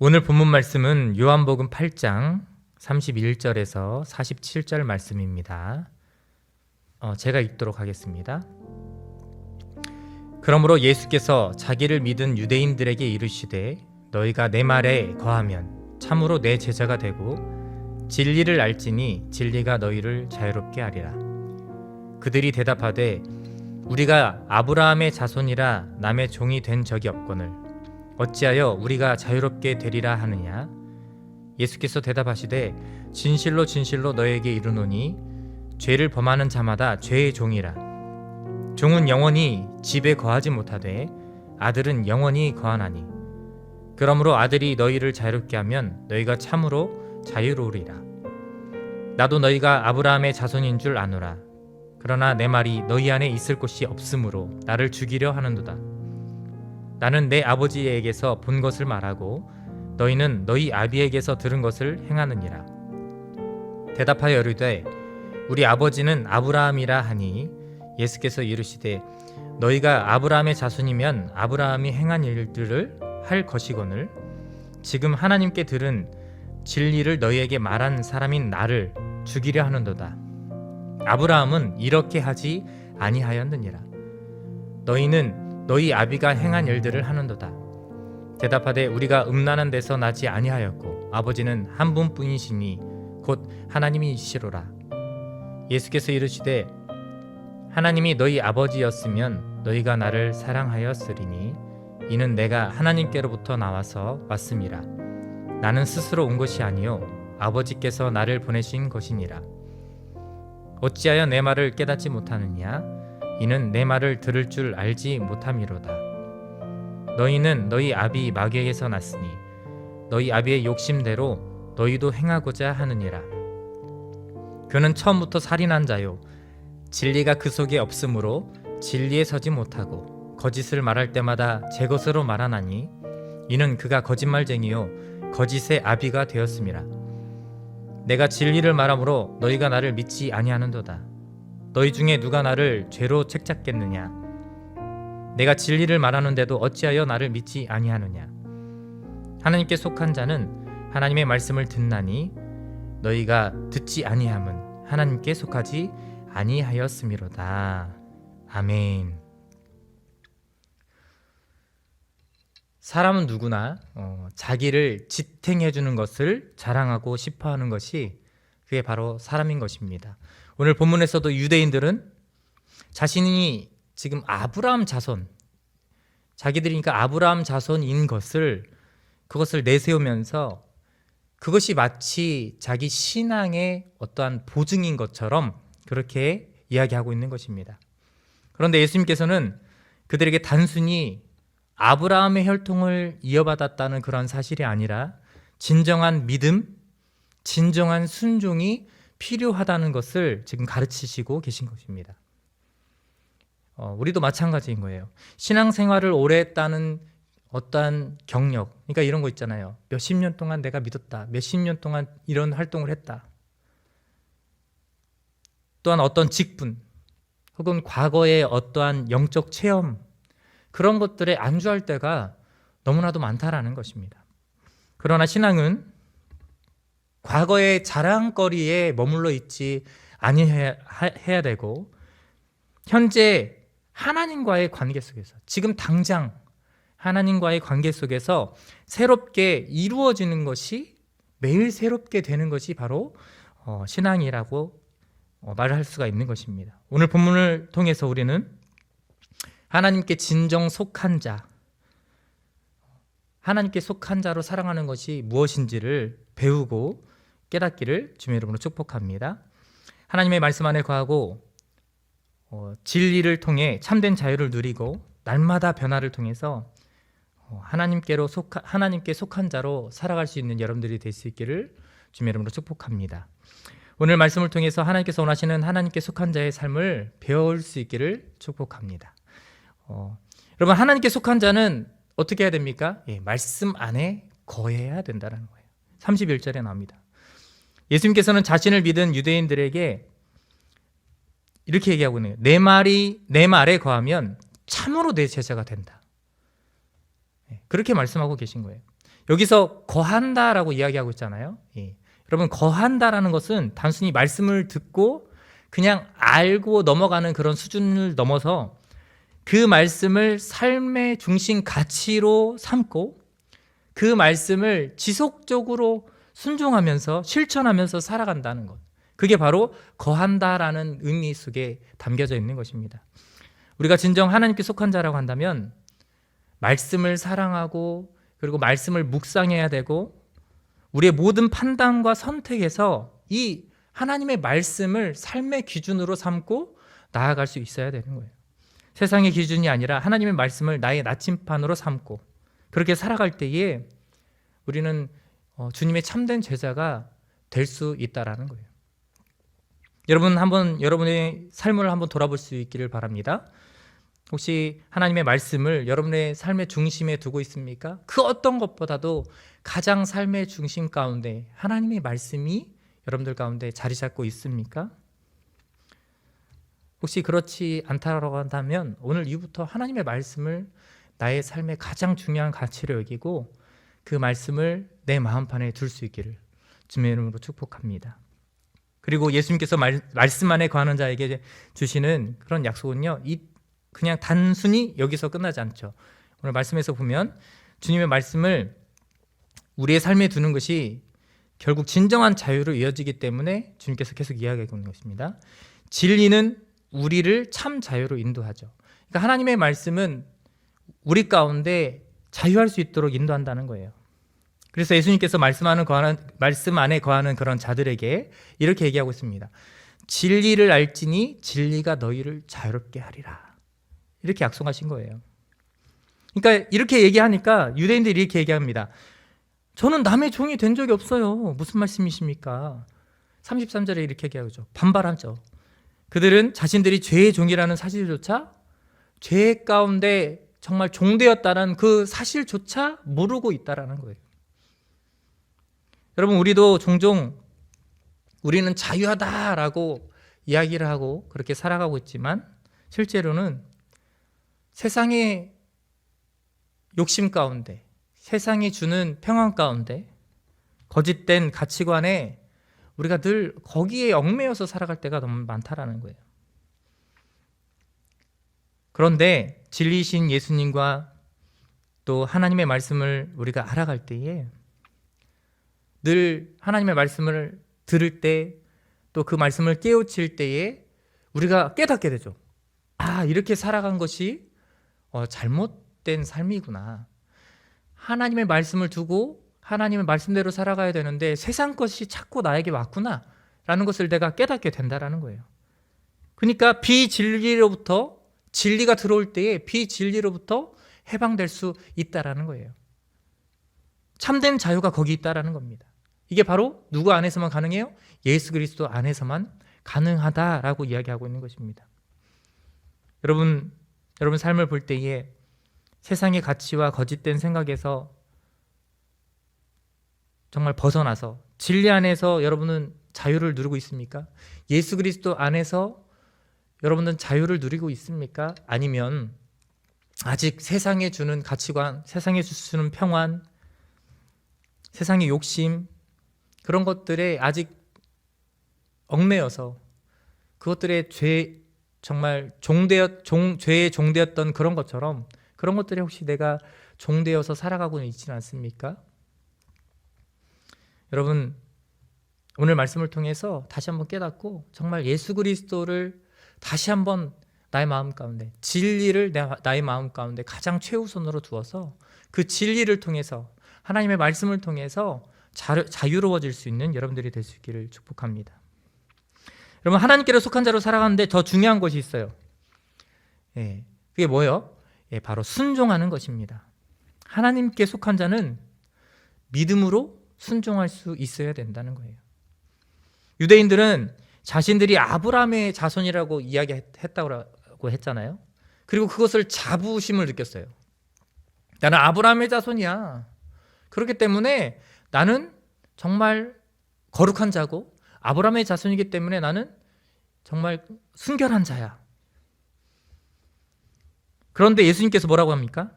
오늘 본문 말씀은 요한복음 8장 31절에서 47절 말씀입니다. 어, 제가 읽도록 하겠습니다. 그러므로 예수께서 자기를 믿은 유대인들에게 이르시되 너희가 내 말에 거하면 참으로 내 제자가 되고 진리를 알지니 진리가 너희를 자유롭게 하리라. 그들이 대답하되 우리가 아브라함의 자손이라 남의 종이 된 적이 없거늘 어찌하여 우리가 자유롭게 되리라 하느냐? 예수께서 대답하시되 진실로 진실로 너에게 이르노니 죄를 범하는 자마다 죄의 종이라. 종은 영원히 집에 거하지 못하되 아들은 영원히 거하나니. 그러므로 아들이 너희를 자유롭게 하면 너희가 참으로 자유로우리라. 나도 너희가 아브라함의 자손인 줄 아노라. 그러나 내 말이 너희 안에 있을 곳이 없으므로 나를 죽이려 하는도다 나는 내 아버지에게서 본 것을 말하고 너희는 너희 아비에게서 들은 것을 행하느니라. 대답하여 이르되 우리 아버지는 아브라함이라 하니 예수께서 이르시되 너희가 아브라함의 자손이면 아브라함이 행한 일들을 할 것이거늘 지금 하나님께 들은 진리를 너희에게 말한 사람인 나를 죽이려 하는도다. 아브라함은 이렇게 하지 아니하였느니라. 너희는 너희 아비가 행한 일들을 하는도다. 대답하되 우리가 음란한 데서 나지 아니하였고 아버지는 한 분뿐이시니 곧 하나님이시로라. 예수께서 이르시되 하나님이 너희 아버지였으면 너희가 나를 사랑하였으리니 이는 내가 하나님께로부터 나와서 왔음이라. 나는 스스로 온 것이 아니요 아버지께서 나를 보내신 것이니라. 어찌하여 내 말을 깨닫지 못하느냐? 이는 내 말을 들을 줄 알지 못함이로다. 너희는 너희 아비 마귀에게서 났으니 너희 아비의 욕심대로 너희도 행하고자 하느니라. 그는 처음부터 살인한 자요 진리가 그 속에 없으므로 진리에 서지 못하고 거짓을 말할 때마다 제 것으로 말하나니 이는 그가 거짓말쟁이요 거짓의 아비가 되었음이라. 내가 진리를 말하므로 너희가 나를 믿지 아니하는도다. 너희 중에 누가 나를 죄로 책잡겠느냐? 내가 진리를 말하는데도 어찌하여 나를 믿지 아니하느냐? 하나님께 속한 자는 하나님의 말씀을 듣나니 너희가 듣지 아니함은 하나님께 속하지 아니하였음이로다. 아멘. 사람은 누구나 어, 자기를 지탱해 주는 것을 자랑하고 싶어 하는 것이 그게 바로 사람인 것입니다. 오늘 본문에서도 유대인들은 자신이 지금 아브라함 자손, 자기들이니까 아브라함 자손인 것을 그것을 내세우면서 그것이 마치 자기 신앙의 어떠한 보증인 것처럼 그렇게 이야기하고 있는 것입니다. 그런데 예수님께서는 그들에게 단순히 아브라함의 혈통을 이어받았다는 그런 사실이 아니라 진정한 믿음, 진정한 순종이 필요하다는 것을 지금 가르치시고 계신 것입니다. 어, 우리도 마찬가지인 거예요. 신앙생활을 오래 했다는 어떠한 경력, 그러니까 이런 거 있잖아요. 몇십 년 동안 내가 믿었다. 몇십 년 동안 이런 활동을 했다. 또한 어떤 직분, 혹은 과거의 어떠한 영적 체험, 그런 것들에 안주할 때가 너무나도 많다라는 것입니다. 그러나 신앙은 과거의 자랑거리에 머물러 있지 아니해야 해야 되고 현재 하나님과의 관계 속에서 지금 당장 하나님과의 관계 속에서 새롭게 이루어지는 것이 매일 새롭게 되는 것이 바로 어, 신앙이라고 어, 말할 수가 있는 것입니다. 오늘 본문을 통해서 우리는 하나님께 진정 속한 자, 하나님께 속한 자로 살아가는 것이 무엇인지를 배우고 깨닫기를 주님 이름으로 축복합니다. 하나님의 말씀 안에 거하고 어, 진리를 통해 참된 자유를 누리고 날마다 변화를 통해서 어, 하나님께로 속 하나님께 속한 자로 살아갈 수 있는 여러분들이 될 수 있기를 주님 이름으로 축복합니다. 오늘 말씀을 통해서 하나님께서 원하시는 하나님께 속한 자의 삶을 배울 수 있기를 축복합니다. 어, 여러분 하나님께 속한 자는 어떻게 해야 됩니까? 예, 말씀 안에 거해야 된다는 거예요. 31절에 나옵니다. 예수님께서는 자신을 믿은 유대인들에게 이렇게 얘기하고 있네요. 내 말이 내 말에 거하면 참으로 내 제자가 된다. 예, 그렇게 말씀하고 계신 거예요. 여기서 거한다라고 이야기하고 있잖아요. 예. 여러분 거한다라는 것은 단순히 말씀을 듣고 그냥 알고 넘어가는 그런 수준을 넘어서 그 말씀을 삶의 중심 가치로 삼고 그 말씀을 지속적으로 순종하면서 실천하면서 살아간다는 것. 그게 바로 거한다라는 의미 속에 담겨져 있는 것입니다. 우리가 진정 하나님께 속한 자라고 한다면 말씀을 사랑하고 그리고 말씀을 묵상해야 되고 우리의 모든 판단과 선택에서 이 하나님의 말씀을 삶의 기준으로 삼고 나아갈 수 있어야 되는 거예요. 세상의 기준이 아니라 하나님의 말씀을 나의 나침판으로 삼고 그렇게 살아갈 때에 우리는 어, 주님의 참된 제자가 될 수 있다라는 거예요. 여러분 한번 여러분의 삶을 한번 돌아볼 수 있기를 바랍니다. 혹시 하나님의 말씀을 여러분의 삶의 중심에 두고 있습니까? 그 어떤 것보다도 가장 삶의 중심 가운데 하나님의 말씀이 여러분들 가운데 자리 잡고 있습니까? 혹시 그렇지 않다라고 한다면 오늘 이후부터 하나님의 말씀을 나의 삶의 가장 중요한 가치로 여기고 그 말씀을 내 마음판에 둘 수 있기를 주님의 이름으로 축복합니다. 그리고 예수님께서 말, 말씀 안에 거하는 자에게 주시는 그런 약속은요. 이 그냥 단순히 여기서 끝나지 않죠. 오늘 말씀에서 보면 주님의 말씀을 우리의 삶에 두는 것이 결국 진정한 자유로 이어지기 때문에 주님께서 계속 이야기하고 있는 것입니다. 진리는 우리를 참 자유로 인도하죠. 그러니까 하나님의 말씀은 우리 가운데 자유할 수 있도록 인도한다는 거예요. 그래서 예수님께서 말씀하는 거하는 말씀 안에 거하는 그런 자들에게 이렇게 얘기하고 있습니다. 진리를 알지니 진리가 너희를 자유롭게 하리라. 이렇게 약속하신 거예요. 그러니까 이렇게 얘기하니까 유대인들이 이렇게 얘기합니다. 저는 남의 종이 된 적이 없어요. 무슨 말씀이십니까? 33절에 이렇게 얘기하죠. 반발하죠. 그들은 자신들이 죄의 종이라는 사실조차 죄 가운데 정말 종되었다는 그 사실조차 모르고 있다라는 거예요. 여러분 우리도 종종 우리는 자유하다라고 이야기를 하고 그렇게 살아가고 있지만 실제로는 세상의 욕심 가운데 세상이 주는 평안 가운데 거짓된 가치관에 우리가 늘 거기에 얽매여서 살아갈 때가 너무 많다라는 거예요. 그런데 진리신 예수님과 또 하나님의 말씀을 우리가 알아갈 때에 늘 하나님의 말씀을 들을 때 또 그 말씀을 깨우칠 때에 우리가 깨닫게 되죠. 아, 이렇게 살아간 것이 어, 잘못된 삶이구나. 하나님의 말씀을 두고 하나님의 말씀대로 살아가야 되는데 세상 것이 자꾸 나에게 왔구나. 라는 것을 내가 깨닫게 된다라는 거예요. 그러니까 비진리로부터 진리가 들어올 때에 비진리로부터 해방될 수 있다라는 거예요. 참된 자유가 거기 있다라는 겁니다. 이게 바로 누구 안에서만 가능해요? 예수 그리스도 안에서만 가능하다라고 이야기하고 있는 것입니다. 여러분, 여러분 삶을 볼 때에 세상의 가치와 거짓된 생각에서 정말 벗어나서 진리 안에서 여러분은 자유를 누리고 있습니까? 예수 그리스도 안에서 여러분은 자유를 누리고 있습니까? 아니면 아직 세상에 주는 가치관, 세상에 주는 평안, 세상의 욕심, 그런 것들에 아직 얽매여서 그것들의 죄 정말 종되었 종 죄의 종되었던 그런 것처럼 그런 것들이 혹시 내가 종되어서 살아가고 있지는 않습니까? 여러분 오늘 말씀을 통해서 다시 한번 깨닫고 정말 예수 그리스도를 다시 한번 나의 마음 가운데 진리를 내, 나의 마음 가운데 가장 최우선으로 두어서 그 진리를 통해서 하나님의 말씀을 통해서 자유로워질 수 있는 여러분들이 될 수 있기를 축복합니다. 여러분 하나님께로 속한 자로 살아가는데 더 중요한 것이 있어요. 예, 그게 뭐예요? 예, 바로 순종하는 것입니다. 하나님께 속한 자는 믿음으로 순종할 수 있어야 된다는 거예요. 유대인들은 자신들이 아브라함의 자손이라고 이야기했다고 했잖아요. 그리고 그것을 자부심을 느꼈어요. 나는 아브라함의 자손이야. 그렇기 때문에 나는 정말 거룩한 자고 아브라함의 자손이기 때문에 나는 정말 순결한 자야. 그런데 예수님께서 뭐라고 합니까?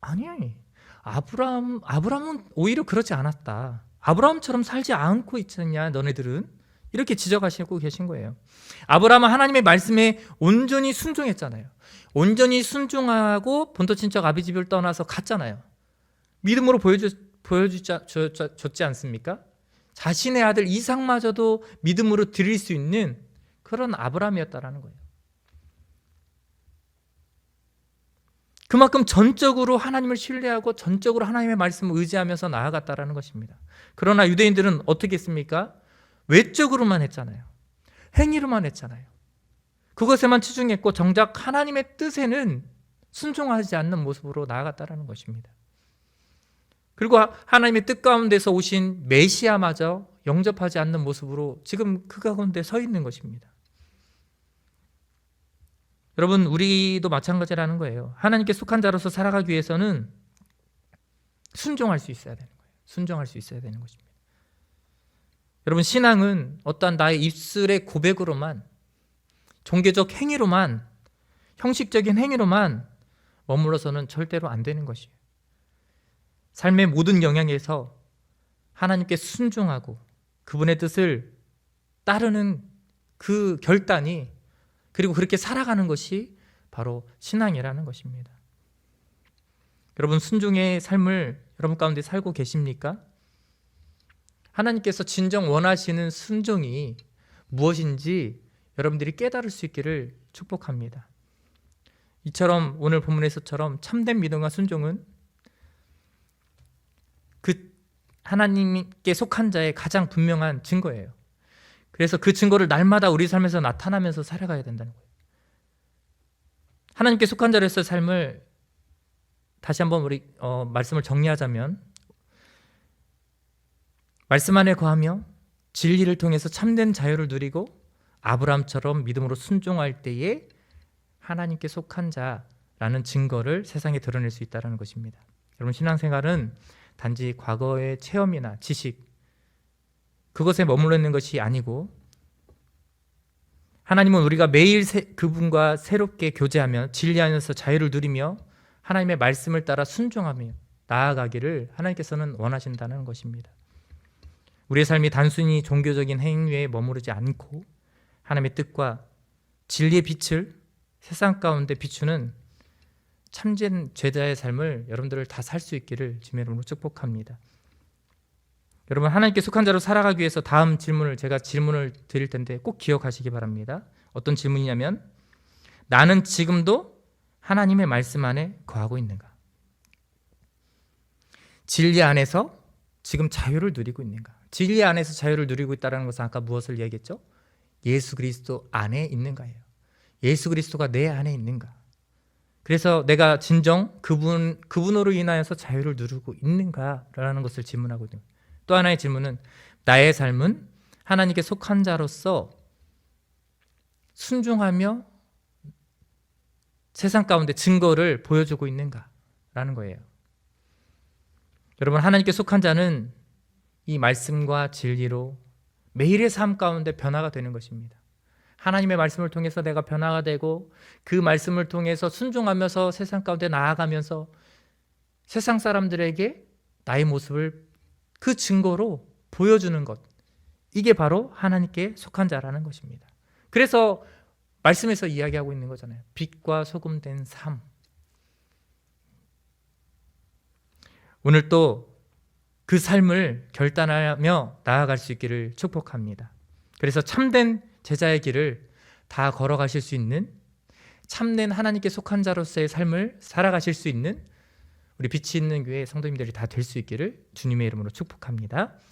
아니, 아브람 아브람은 오히려 그렇지 않았다. 아브라함처럼 살지 않고 있느냐 너네들은 이렇게 지적하시고 계신 거예요. 아브라함은 하나님의 말씀에 온전히 순종했잖아요. 온전히 순종하고 본토 친척 아비 집을 떠나서 갔잖아요. 믿음으로 보여주, 보여주지 않습니까? 자신의 아들 이삭마저도 믿음으로 드릴 수 있는 그런 아브라함이었다라는 거예요. 그만큼 전적으로 하나님을 신뢰하고 전적으로 하나님의 말씀을 의지하면서 나아갔다라는 것입니다. 그러나 유대인들은 어떻게 했습니까? 외적으로만 했잖아요. 행위로만 했잖아요. 그것에만 치중했고 정작 하나님의 뜻에는 순종하지 않는 모습으로 나아갔다라는 것입니다. 그리고 하나님의 뜻 가운데서 오신 메시아마저 영접하지 않는 모습으로 지금 그 가운데 서 있는 것입니다. 여러분 우리도 마찬가지라는 거예요. 하나님께 속한 자로서 살아가기 위해서는 순종할 수 있어야 되는 거예요. 순종할 수 있어야 되는 것입니다. 여러분 신앙은 어떠한 나의 입술의 고백으로만 종교적 행위로만 형식적인 행위로만 머물러서는 절대로 안 되는 것이에요. 삶의 모든 영역에서 하나님께 순종하고 그분의 뜻을 따르는 그 결단이 그리고 그렇게 살아가는 것이 바로 신앙이라는 것입니다. 여러분 순종의 삶을 여러분 가운데 살고 계십니까? 하나님께서 진정 원하시는 순종이 무엇인지 여러분들이 깨달을 수 있기를 축복합니다. 이처럼 오늘 본문에서처럼 참된 믿음과 순종은 그 하나님께 속한 자의 가장 분명한 증거예요. 그래서 그 증거를 날마다 우리 삶에서 나타나면서 살아가야 된다는 거예요. 하나님께 속한 자로서의 삶을 다시 한번 우리 어, 말씀을 정리하자면 말씀 안에 거하며 진리를 통해서 참된 자유를 누리고 아브람처럼 믿음으로 순종할 때에 하나님께 속한 자라는 증거를 세상에 드러낼 수 있다는 것입니다. 여러분 신앙생활은 단지 과거의 체험이나 지식 그것에 머물러 있는 것이 아니고 하나님은 우리가 매일 새, 그분과 새롭게 교제하며 진리 안에서 자유를 누리며 하나님의 말씀을 따라 순종하며 나아가기를 하나님께서는 원하신다는 것입니다. 우리의 삶이 단순히 종교적인 행위에 머무르지 않고 하나님의 뜻과 진리의 빛을 세상 가운데 비추는 참된 제자의 삶을 여러분들을 다 살 수 있기를 주님의 이름으로 축복합니다. 여러분 하나님께 속한 자로 살아가기 위해서 다음 질문을 제가 질문을 드릴 텐데 꼭 기억하시기 바랍니다. 어떤 질문이냐면 나는 지금도 하나님의 말씀 안에 거하고 있는가? 진리 안에서 지금 자유를 누리고 있는가? 진리 안에서 자유를 누리고 있다는 것은 아까 무엇을 얘기했죠? 예수 그리스도 안에 있는가예요. 예수 그리스도가 내 안에 있는가? 그래서 내가 진정 그분 그분으로 인하여서 자유를 누리고 있는가라는 것을 질문하거든요. 또 하나의 질문은 나의 삶은 하나님께 속한 자로서 순종하며 세상 가운데 증거를 보여주고 있는가라는 거예요. 여러분 하나님께 속한 자는 이 말씀과 진리로 매일의 삶 가운데 변화가 되는 것입니다. 하나님의 말씀을 통해서 내가 변화가 되고 그 말씀을 통해서 순종하면서 세상 가운데 나아가면서 세상 사람들에게 나의 모습을 그 증거로 보여주는 것. 이게 바로 하나님께 속한 자라는 것입니다. 그래서 말씀에서 이야기하고 있는 거잖아요. 빛과 소금 된 삶. 오늘 또 그 삶을 결단하며 나아갈 수 있기를 축복합니다. 그래서 참된 제자의 길을 다 걸어가실 수 있는 참된 하나님께 속한 자로서의 삶을 살아가실 수 있는 우리 빛이 있는 교회 성도님들이 다 될 수 있기를 주님의 이름으로 축복합니다.